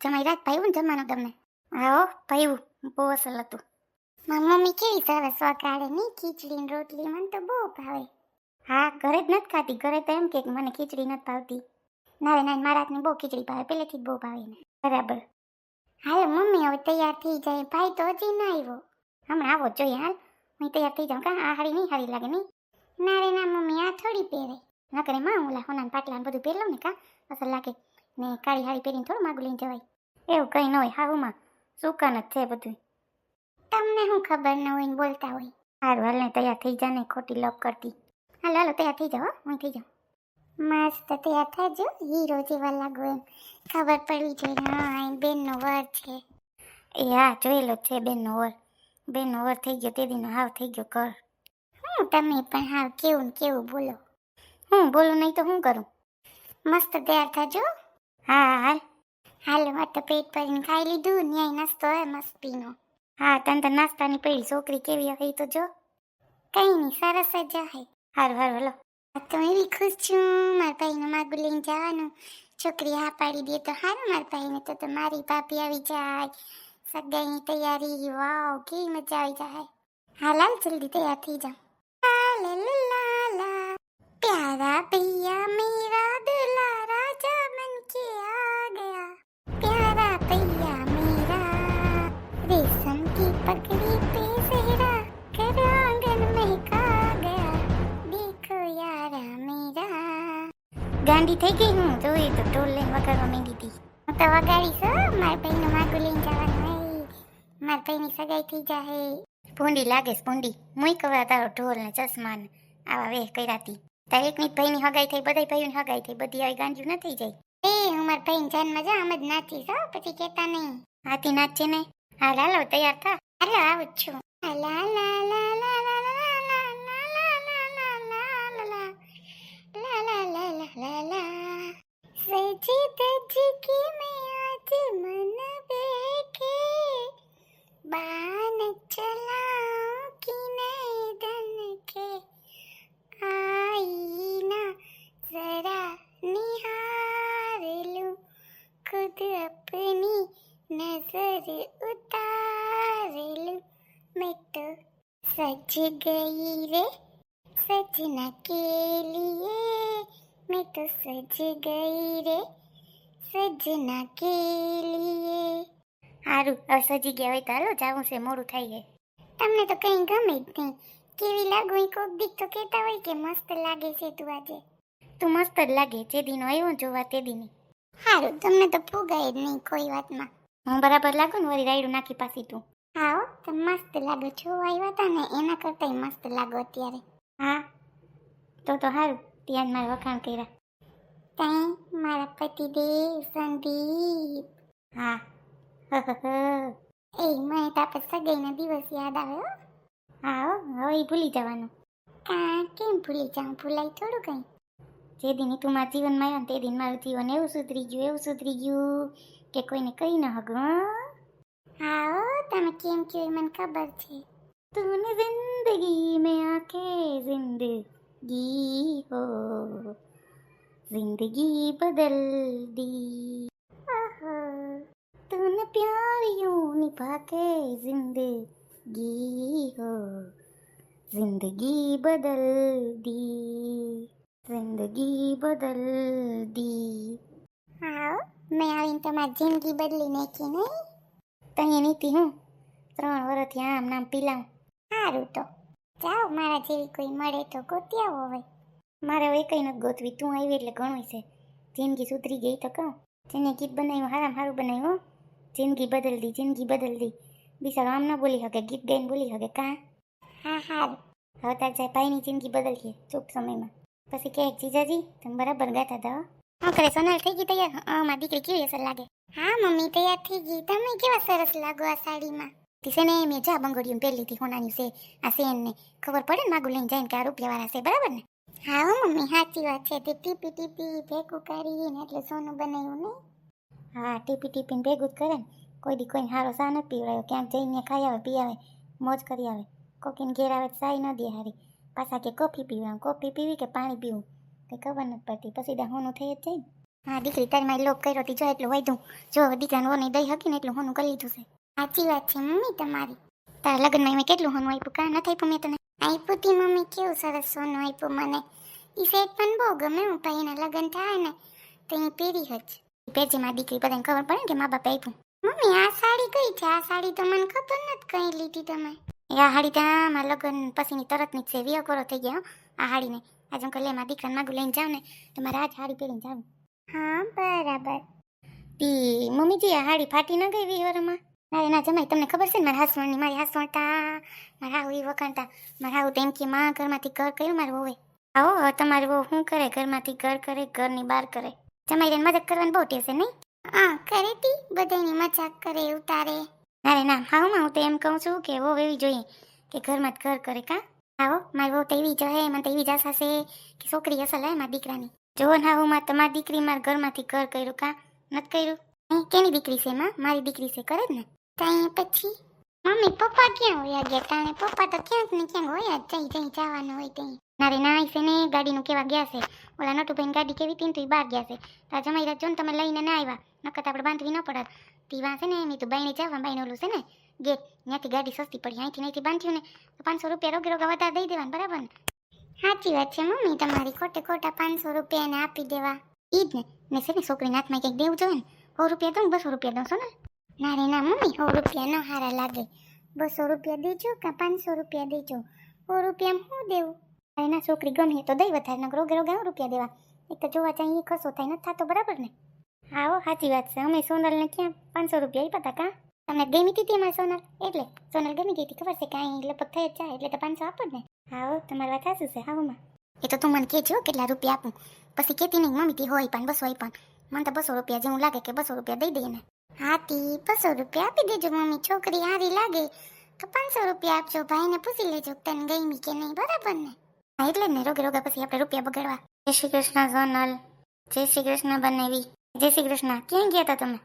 જમાઈ રાત ભાઈવું ને જમાનો તમને હા હો ભાઈવું બહુ અસલ હતું મારી મમ્મી કેવી સરસ વગાડે નહીં ખીચડી ને રોટલી મને તો બહુ ભાવે હા ઘરે જ નથી ખાતી ઘરે તો એમ કે મને ખીચડી નથી ભાવતી નાવે ના મારા હાથની બહુ ખીચડી ભાવે પહેલેથી જ બહુ ભાવે ને બરાબર હાલ મમ્મી હવે તૈયાર થઈ જાય ભાઈ તો હજી ના આવ્યો હમણાં આવો જોઈએ હાલ હું તૈયાર થઈ જાઉં કા આ હારી નહીં હારી લાગે નહીં ના રે ના મમ્મી આ થોડી પહેરે નકરે માં ઓલા હોના પાટલા બધું પહેરલું ને કા અસર લાગે ને કાળી હાળી પહેરીને થોડું માગું લઈને જવાય. એવું કંઈ ન હોય હાવુમાં સુકાન જ છે બધું તમને શું ખબર ન હોય ને બોલતા હોય. હાર હાલ ને તૈયાર થઈ જા ને ખોટી લપ કરતી. હાલો હાલો તૈયાર થઈ જાઓ હો, થઈ જાઉં. મસ્ત તૈયાર થાજો હીરો જેવા લાગો એમ. ખબર પડવી જોઈએ હા એ બેનનો વર છે. એ હા જોયેલો છે બેનનો વર. બેનનો વર થઈ ગયો તે દીનો હાવ થઈ ગયો કર હું તમે પણ હાવ કેવું ને કેવું બોલો. હું બોલું નહીં તો શું કરું? મસ્ત તૈયાર થાજો. હા, હાલ. હાલ વાત તો પેટ ભરીને ખાઈ લીધું, ન્યાય નાસ્તો હે મસ્તીનો. હા, તને તો નાસ્તાની પેલી છોકરી કેવી હોય તો જો. કઈ નહીં સરસ જ હે. હારું હારું, હલો. તો ખુશ છું, મારા ભાઈને માગું લઈને જવાનું. છોકરી હા પાડી દે તો હારું, મારા ભાઈને તો તો મારી ભાભી આવી જાય. સગાઈની તૈયારી, વાવ, કેવી મજા આવી જાય. હાલ હાલ, જલ્દી તૈયાર થઈ જાઉં લા લા લા. પ્યારા ભૈયા મેં ગાંડી થઈ ગઈ, હું જોઈ તો ઢોલ લઈને વગાડવા માંગી હતી. હું તો વગાડીશ મારા ભાઈનું માગું લઈને જવાનું હોય. મારા ભાઈની સગાઈ થઈ જાહે. ભૂંડી લાગે ભૂંડી. મુઈ કવા તારો ઢોલ ને ચશ્મા ને આવા વેહ કર્યાતી તાર એકની ભાઈની હગાઈ થઈ, બધાય ભાઈઓની હગાઈ થઈ. બધી આવી ગાંજુ ન થઈ જાય. એ, હું મારા ભાઈની જાનમાં જા આમ જ નાચીશ, હો, પછી કહેતા નહીં. હાથી નાચે ને હાલ, હાલો, તૈયાર થા. હાલો, આવું જ છું. લા લા લા લા સજી ધજકી મે આજે મન બેકે બાન ચલાઉ કી નહીં ધન કે આઈ ના જરા નિહાર લુ ખુદ અપની નજર ઉતાર લુ મેં તો સજ ગઈ રે સજના કેલી તો સજ ગઈ રે સજના કે લીએ સારું હવે સજી ગયા હોય તો હાલો જાવું છે મોડું થઈ છે. તમને તો કંઈ ગમે જ નહીં. કેવી લાગુ એ કોક દીક તો કહેતા હોય કે મસ્ત લાગે છે તું આજે. તું મસ્ત જ લાગે જે દિન આવ્યો જોવા તે દીની. સારું તમને તો ફૂગાય જ નહીં કોઈ વાતમાં. હું બરાબર લાગુ ને વળી રાયડું નાખી પાછી તું. હા તમે મસ્ત લાગો છો આવ્યા હતા ને એના કરતાંય મસ્ત લાગો અત્યારે. હા તો તો સારું ત્યાં મારે વખાણ કર્યા. તઈ મારા પતિદેવ સંદીપ. હા. એ મને તો આપણે સગાઈનો દિવસ યાદ આવ્યો હા. હવે ભૂલી જવાનું. કા કેમ ભૂલી જાઉં? ભૂલાય થોડું કંઈ? જે દિન તું મારા જીવનમાં આવ્યો ને તે દિન મારું જીવન એવું સુધરી ગયું એવું સુધરી ગયું કે કોઈને કહી ન હગો હા? તમે કેમ કે મને ખબર છે. તૂને જિંદગી મેં આખે જિંદગી હો. जिंदगी बदल दी ओहो तूने प्यार यूं निभा के जिंदगी हो जिंदगी बदल दी जिंदगी बदल दी હા મેં આવીને તમારી જિંદગી બદલી નાખી નહીં તઈ નીતિ હું ત્રણ વર્ષથી આમ નામ પીલાવ સારું તો જાઓ મારા જેવી કોઈ મળે તો ગોતી આવો હવે મારે હવે કંઈ નથી ગોતવી. તું આવી એટલે ઘણું છે. જિંદગી સુધરી ગઈ તો કહું. જેને ગીત બનાવ્યું હારામ સારું બનાવ્યું. જિંદગી બદલ દી જિંદગી બદલ દી. બિચારો આમ ના બોલી શકે ગીત ગાઈને બોલી શકે કાં? હા હા હવે તાર જાય ભાઈની જિંદગી બદલીએ ચૂપ સમયમાં. પછી કે જીજાજી તમે બરાબર ગાતા હતા હા. કરે સોનાલ થઈ ગઈ તૈયાર? હા મારી દીકરી કેવી અસર લાગે? હા મમ્મી તૈયાર થઈ ગઈ. તમે કેવા સરસ લાગો આ સાડીમાં. તીસે ને મેં જા બંગડીયું પહેરી લીધી હોનાની છે આ સેન ને ખબર પડે ને માગું લઈને જઈને કે આ રૂપિયાવાળા છે બરાબર ને? હા હો મમ્મી સાચી વાત છે. તે ટીપી ટીપી ભેગું કરીને એટલે સોનું બનાવ્યું ને હા ટીપી ટીપીને ભેગું જ કરે ને. કોઈ દી કોઈને હારો સા નથી પીવડાવ્યો. ક્યાંક જઈને ખાઈ આવે પી આવે મોજ કરી આવે. કોકીને ઘેર આવે તો સાઈ ન દે હારી. પાછા કે કોફી પીવા કોફી પીવી કે પાણી પીવું? કંઈ ખબર નથી પડતી. પછી દા હોનું થઈ જ જાય ને. હા દીકરી તારી મારી લોક કર્યો હતી જો એટલું વધ્યું જો હવે દીકરાનું હોની દઈ હકી ને એટલું હોનું કરી લીધું છે. સાચી વાત છે મમ્મી તમારી. તારા લગ્નમાં મેં કેટલું હોનું આપ્યું? કાં નથી આપ્યું મેં તને? આપ્યું તી મમ્મી કેવું સરસ સોનું આપ્યું મને એ સેટ પણ બહુ ગમે હું ભાઈના લગ્ન થાય ને તો એ પહેરી હજ પેજીમાં દીકરી બધાને ખબર પડે ને કે મા બાપે આપ્યું મમ્મી આ સાડી કઈ છે આ સાડી તો મને ખબર નથી કઈ લીધી તમે એ આ હાડી ત્યાં મારા લગ્ન પછીની તરતની જ છે વિયો કરો થઈ ગયો આ હાડીને આજે હું કલે મારા દીકરાને માગું લઈને જાઉં ને તો મારે આ જ હાડી પહેરીને જાઉં હા બરાબર તી મમ્મીજી આ હાડી ફાટી ન ગઈ વિહોરમાં ના એના જમાઈ તમને ખબર છે ને મારા હાસવણની મારી હાસવણતા મારા આવું એ વખાણતા. મારા આવું તેમ કે માં ઘરમાંથી ઘર કર્યું મારું હોવે? આવો તમારું બહુ શું કરે? ઘરમાંથી ઘર કરે ઘરની બહાર કરે. જમાઈ રેન મદદ કરવાની બહુ ટેવ છે નહીં? હા કરે તી. બધાની મજાક કરે ઉતારે. ના રે ના હા હું તો એમ કહું છું કે વો એવી જોઈએ કે ઘરમાં જ ઘર કરે કા? આવો મારી વહુ તો એવી જ હે મને તો એવી જ આશા છે કે છોકરી અસલ હે મારી દીકરાની. જો ના હું માં તમારી દીકરી મારા ઘરમાંથી ઘર કર્યું કા? નથી કર્યું? કેની દીકરી છે માં? મારી દીકરી છે કરે જ ને. ત્યાં પછી મમ્મી પપ્પા ક્યાં હોય ગયા તાણે પપ્પા તો ક્યાંક ને ક્યાંક હોય જ જઈ જઈ જવાનું હોય ત્યાં ના રે ના છે ને, ગાડીનું કેવા ગયા છે? ઓલા નટુભાઈ ગાડી કેવી હતી તો એ બહાર ગયા છે. તો જમાઈ રાખજો ને તમે લઈને ના આવ્યા. નકર આપણે બાંધવી ન પડત. તીવા છે ને મેં તો બાઈને જવા બાઈને ઓલું છે ને ગેટ ત્યાંથી ગાડી સસ્તી પડી અહીંથી નહીંથી બાંધ્યું ને, તો પાંચસો રૂપિયા રોગે રોગા વધારે દઈ દેવાનું, બરાબર ને? સાચી વાત છે મમ્મી, તમારી ખોટે ખોટા પાંચસો રૂપિયા એને આપી દેવા. ઈ જ ને. ને છે ને, છોકરીના હાથમાં કંઈક દેવું જોઈએ ને, સો રૂપિયા દઉં બસો રૂપિયા દઉં છો ને ના રે ના મમ્મી, સો રૂપિયા ન હારા લાગે. બસો રૂપિયા દેજો કે પાંચસો રૂપિયા દેજો? સો રૂપિયા શું દેવું? એના છોકરી ગમે તો દઈ વધારે નગરો રોગે રોગે રૂપિયા દેવા. એક તો જોવા ચાહીએ ખસો થાય, નથી થતો, બરાબર ને? હા હો સાચી વાત છે. અમે સોનલને ક્યાં પાંચસો રૂપિયા આપ્યા હતા કાં? તમને ગમી હતી અમારે સોનલ? એટલે, સોનલ ગમી ગઈ હતી ખબર છે કાંઈ એટલે થઈ જ જાય, એટલે તો પાંચસો આપો ને? હા હો તમારી વાત સાચું છે હા માં. એ તો તું મને કહેજો કેટલા રૂપિયા આપું. પછી કહેતી નહીં, મમ્મી તી હોય પણ બસો હોય પણ મને તો બસો રૂપિયા જેવું લાગે કે બસો રૂપિયા દઈ દઈએ ને. હા તી બસો રૂપિયા આપી દેજો મમ્મી. છોકરી હારી લાગે તો પાંચસો રૂપિયા આપજો. ભાઈને પૂછી લેજો તને ગમી કે નહીં બરાબર ને? હા એટલે ને રોગે રોગા પછી આપણે રૂપિયા બગાડવા. જય શ્રી કૃષ્ણ સોનલ. જય શ્રી કૃષ્ણ બનેવી. જય શ્રી કૃષ્ણ. ક્યાં ગયા હતા તમે?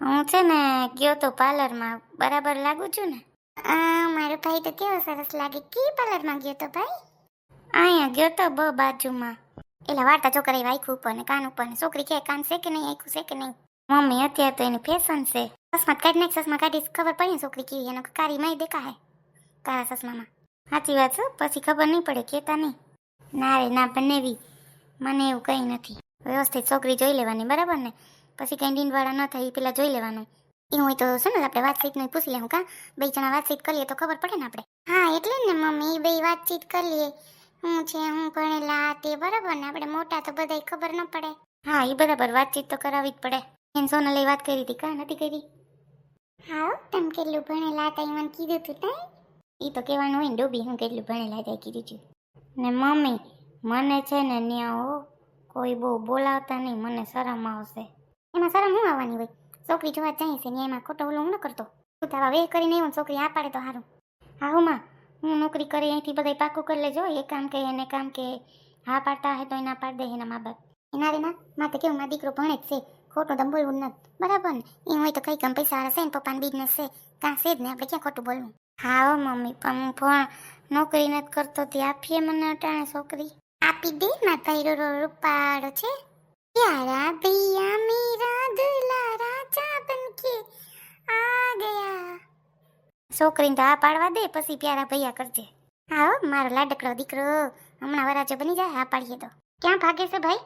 હું છે ને ગયો તો પાર્લરમાં. બરાબર લાગુ છું ને? આ મારો ભાઈ તો કેવો સરસ લાગે. કી પાર્લરમાં ગયો તો ભાઈ? અહીંયા ગયો તો બ બાજુમાં. એટલે વાર્તા છોકરાએ વાયખું ઉપર ને કાન ઉપર ને. છોકરી કે કાન છે કે નહીં આખું છે કે નહીં. મમ્મી અત્યારે તો એની ફેશન છે ચશ્મા કાઢી નાખ ચશ્મા કાઢી ખબર પડી છોકરી કેવી એનો કારી માય દેખા હે કાળા ચશ્મામાં સાચી વાત છે પછી ખબર નહીં પડે કેતા નહીં ના રે ના બનેવી મને એવું કંઈ નથી વ્યવસ્થિત છોકરી જોઈ લેવાની બરાબર ને પછી કંઈ ડીંડવાળા ન થાય એ પેલા જોઈ લેવાનું એ હોય તો છે ને આપણે વાતચીતનું પૂછી લેવું કા બે જણા વાતચીત કરીએ તો ખબર પડે ને આપણે હા એટલે ને મમ્મી બે વાતચીત કરીએ હું છે હું ભણેલા તે બરાબર ને આપણે મોટા તો બધાય ખબર ન પડે હા એ બરાબર વાતચીત તો કરાવવી જ પડે એન સોનલે વાત કરી હતી. કા નથી કરી? હા તમે કેટલું ભણેલા હતા એ મને કીધું તું તઈ? એ તો કહેવાનું હોય ને ડૂબી હું કેટલું ભણેલા હતા કીધું છું. ને મમ્મી મને છે ને ન્યા હો કોઈ બહુ બોલાવતા નહીં મને શરમ આવશે. એમાં શરમ હું આવવાની હોય? છોકરી જોવા જાય છે ને એમાં ખોટો ઓલું હું ન કરતો? તું તારા વે કરીને એવું છોકરી આ પાડે તો સારું હા હું માં હું નોકરી કરી અહીંથી બધા પાકું કરી લેજો. એ કામ કે એને કામ કે હા પાડતા હે તો એના પાડ દે એના મા બાપ. એના રે ના માતે કેવું મારો દીકરો ભણે જ છે. ખોટું તો બોલવું નથી. બરાબર ને? એ હોય તો કઈ કમ પૈસા છે ને પપ્પાનો બિઝનેસ છે કાં છે જ ને આપણે ક્યાં ખોટું બોલવું? હા મમ્મી પણ હું પણ નોકરી નથી કરતો તે આપીએ મને અટાણે છોકરી. આપી દે મારા ભાઈ રૂપાળો છે. પ્યારા ભૈયા મેરા દુલા રાજા બનકે આ ગયા. છોકરીને તો આ પાડવા દે પછી પ્યારા ભૈયા કરજે. હો, મારો લાડકડો દીકરો હમણાં વરાજો બની જાય આ પાડીએ તો. ક્યાં ભાગે છે ભાઈ?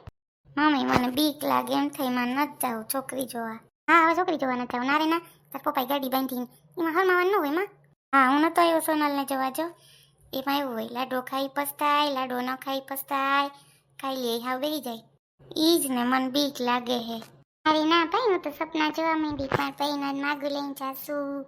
મમ્મી, મને બીક લાગે, એમ થઈ મને નથી જાઉં છોકરી જોવા. હા, હવે છોકરી જોવા નથી જાઉં. ના રે, ના. તાર પપ્પાએ ગાડી બાંધી એમાં હરમાવાનું ન હોય, માં. હા, હું નતો આવ્યો સોનલને જોવા, જો. એમાં એવું હોય, લાડો ખાઈ પસ્તાય, લાડો ન ખાઈ પસ્તાય. ખાઈ લે, હાવ બેહી જાય. ઈ જ ને, મને બીક લાગે હે. અરે ના ભાઈ, હું તો સપના જોવા માંડી. પણ પૈના માગું લઈને જાશું.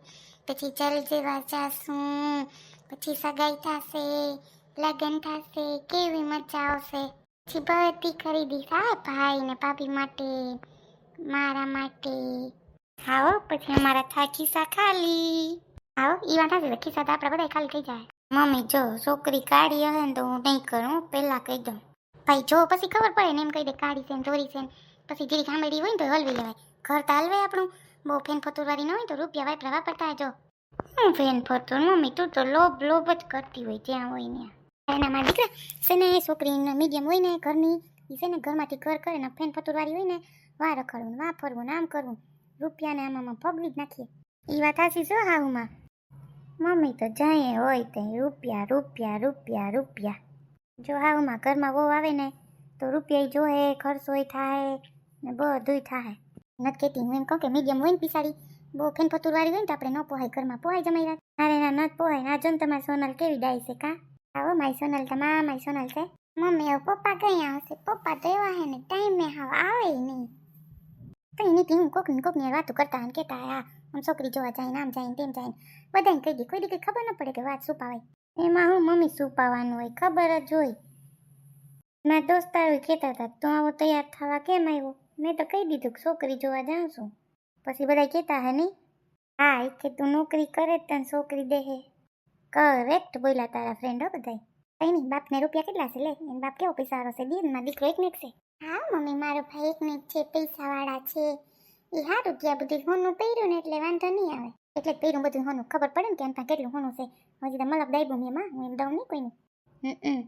પછી જલ જેવા જાશું. પછી સગાઈ થશે, લગ્ન થશે, કેવી મજા આવશે. પછી બધી ખરીદી થાય ભાઈ ને ભાભી માટે, મારા માટે. આવો, પછી અમારા થા ખિસ્સા ખાલી. આવો, ઈ વાત છે. ખિસ્સા તો આપણા બધા ખાલી થઈ જાય. મમ્મી, જો છોકરી કાઢી હશે ને તો હું નહીં કરું પહેલાં કહી દઉં. ભાઈ, જો પછી ખબર પડે ને એમ કહી દે કાઢી છે ને ચોરી છે ને. પછી જીરી ખાંભેડી હોય ને તો હલવી લેવાય. ઘર તો હલવે આપણું. બહુ ફેન ફતુરવાળી ન હોય તો રૂપિયા વાપરા વાપરતા જો હું ફેન ફતુર? મમ્મી, તું તો લોભ લોભ જ કરતી હોય, જ્યાં હોય ને એના દીકરા છે ને છોકરી મીડિયમ હોય ને ઘરની એ છે ને ઘરમાંથી ઘર કરે ને ફેન ફતુરવાળી હોય ને વા રખડવું વા ફરવું ને આમ કરવું. રૂપિયાને આમાં પગલી જ નાખીએ. એ વાત હાસી શું હાઉમાં મમ્મી તો જાય હોય તે, રૂપિયા રૂપિયા રૂપિયા રૂપિયા. જો હાઉમાં ઘરમાં બહુ આવે ને, તો રૂપિયા જોહે ખર્ચોય થાય ને બધું થાય નથી કહેતી, હું એમ કહું કે મીડિયમ હોય ને પિસાડી બહુ ફેન ફતુરવાળી હોય ને તો આપણે ન પોહાય, ઘરમાં પોહાય જમાઈ રાત. અરે ના ન પોહાય, ના જો ને તમારી સોનલ કેવી ડાય છે કા? આવો મારી સોનલ તમારા મારી સોનલ છે મમ્મી હવે પપ્પા કઈ આવશે? પપ્પા તો એવા હે ને, ટાઈમે હાવ આવે નહીં. કઈ નહીં હું કોક ને કોકની વાતો કરતા અને કહેતા હા આમ છોકરી જોવા જાય ને, આમ જાય ને, તેમ જાય ને. બધાને કહી દે, કોઈ દી ખબર ન પડે કે વાત શું પાવાય એમાં હું મમ્મી શું પાવાનું હોય, ખબર જ હોય. મારા દોસ્તારો કહેતા હતા, તું આવો તૈયાર થવા કેમ આવ્યો? મેં તો કહી દીધું કે છોકરી જોવા જાઉં છું. પછી બધા કહેતા હે નહીં, હા, એ કે તું નોકરી કરે તને, છોકરી દેહે કરેક્ટ બોલ્યા તારા ફ્રેન્ડ હો બધાય. કઈ નહીં બાપને રૂપિયા કેટલા છે લે? એને બાપ કેવો પૈસાવાળો છે? દીનમાં દીકરો એક ને છે. હા મમ્મી મારો ભાઈ એક ને એક છે પૈસાવાળા છે. એ હારું ત્યાં બધું હોનું પહેર્યું ને એટલે વાંધો નહીં આવે. એટલે પહેર્યું બધું હોનું. ખબર પડે ને કે એમ ત્યાં કેટલું હોનું છે? હજી તો મલક દાઈ એમાં હું એમ દઉં નહીં કોઈનું. હમ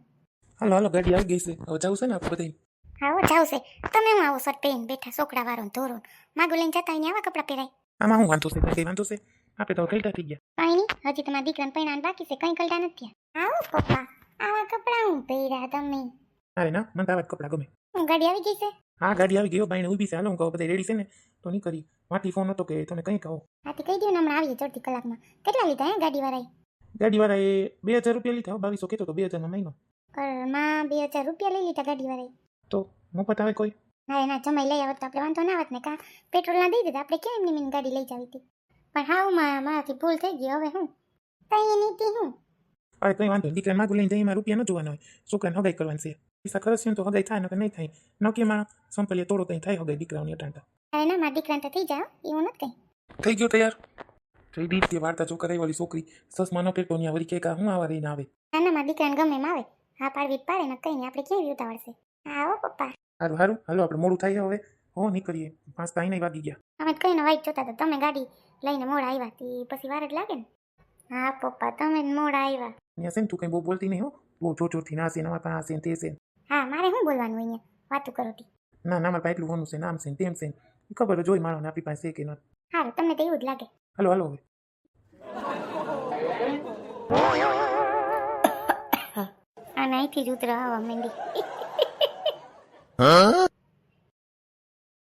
હાલો હાલો ગાડી આવી ગઈ છે. હવે જવું છે ને આપણે બધાય? હા હો જાવ છે. તમે હું આવો શર્ટ પહેરીને બેઠા છોકરા વાળો ધોરણ. માગું લઈને જતા આવા કપડાં પહેરાય. આમાં હું વાંધો છે? કઈ વાંધો છે? આપણે તો કલટા થઈ ગયા. કઈ નહીં હજી તમારા દીકરાને પૈણાને બાકી છે કઈ કલટા નથી. થયા આવો પપ્પા આવા કપડાં હું પહેર્યા તમે. અરે ના મને તો આવા કપડાં ગમે. હું ગાડી આવી ગઈ છે? હા ગાડી આવી ગયો બાઈને ઊભી છે. હાલો હું કહું બધા રેડી છે ને? તો નહીં કરી માથી ફોન હતો કે તમે કંઈ કહો. હાથી કહી દઉં ને હમણાં આવીએ ચોથી કલાકમાં. કેટલા લીધા હે ગાડી વાળાએ ગાડીવાળાએ બે હજાર રૂપિયા લીધા બાવીસો કહેતો તો બે હજારનો મહિનો માં બે હજાર રૂપિયા લઈ લીધા ગાડી વાળાએ તો મફત આવે કોઈ? ના ના જમાઈ લઈ આવત તો આપણે વાંધો ના આવત ને કા? પેટ્રોલ ના દઈ દીધા આપણે કેમ એમની મીન ગાડી લઈ જવી હતી? પણ માં મારાથી ભૂલ થઈ ગઈ હવે હું કઈ નીતિ હું અરે કંઈ વાંધો દીકરા માગું લઈને જઈ એમાં રૂપિયા ન જોવાનો હોય છોકરાને હગાઈ કરવાની છે પૈસા ખર્ચ તો હગાઈ થાય નકર નહીં થાય નોકીમાં સંપલીએ તોડો કંઈ થાય હગાઈ દીકરાઓની અટાંટા અરે ના મારા દીકરાને તો થઈ જાઓ એવું નથી કઈ થઈ ગયો તૈયાર જઈ કે વાર્તા જો કરાઈ વાળી છોકરી સસમાં ન પેટો ત્યાં વળી કે કા હું આવા રહીને આવે ના ના મારા દીકરાને ગમે એમ આવે હા પાડવી જ પાડે ને કઈ નહીં આપણે કેવી ઉતાવળશે હા હો પપ્પા સારું સારું હાલો આપણે મોડું થાય હવે હો નીકળીએ પાંચ તો નહીં વાગી ગયા. અમે કઈ ને વાઈટ જોતા હતા તમે ગાડી લઈને મોડ આવ્યા તી પછી વાર જ લાગે ને? હા પપ્પા તમે મોડ આવ્યા ત્યાં છે ને તું કંઈ બહુ બોલતી નહીં હો. બહુ જોર જોરથી ના છે નવા પાસે છે ને તે છે હા મારે શું બોલવાનું અહીંયા? વાતું કરો તી. ના ના મારે એટલું હોનું છે નામ છે ને તેમ છે ને. ખબર જોઈ માણસને આપણી પાસે કે ના હા તમને તો એવું જ લાગે. હાલો હાલો હવે. અને અહીંથી જ ઉતરો આવવા માંડી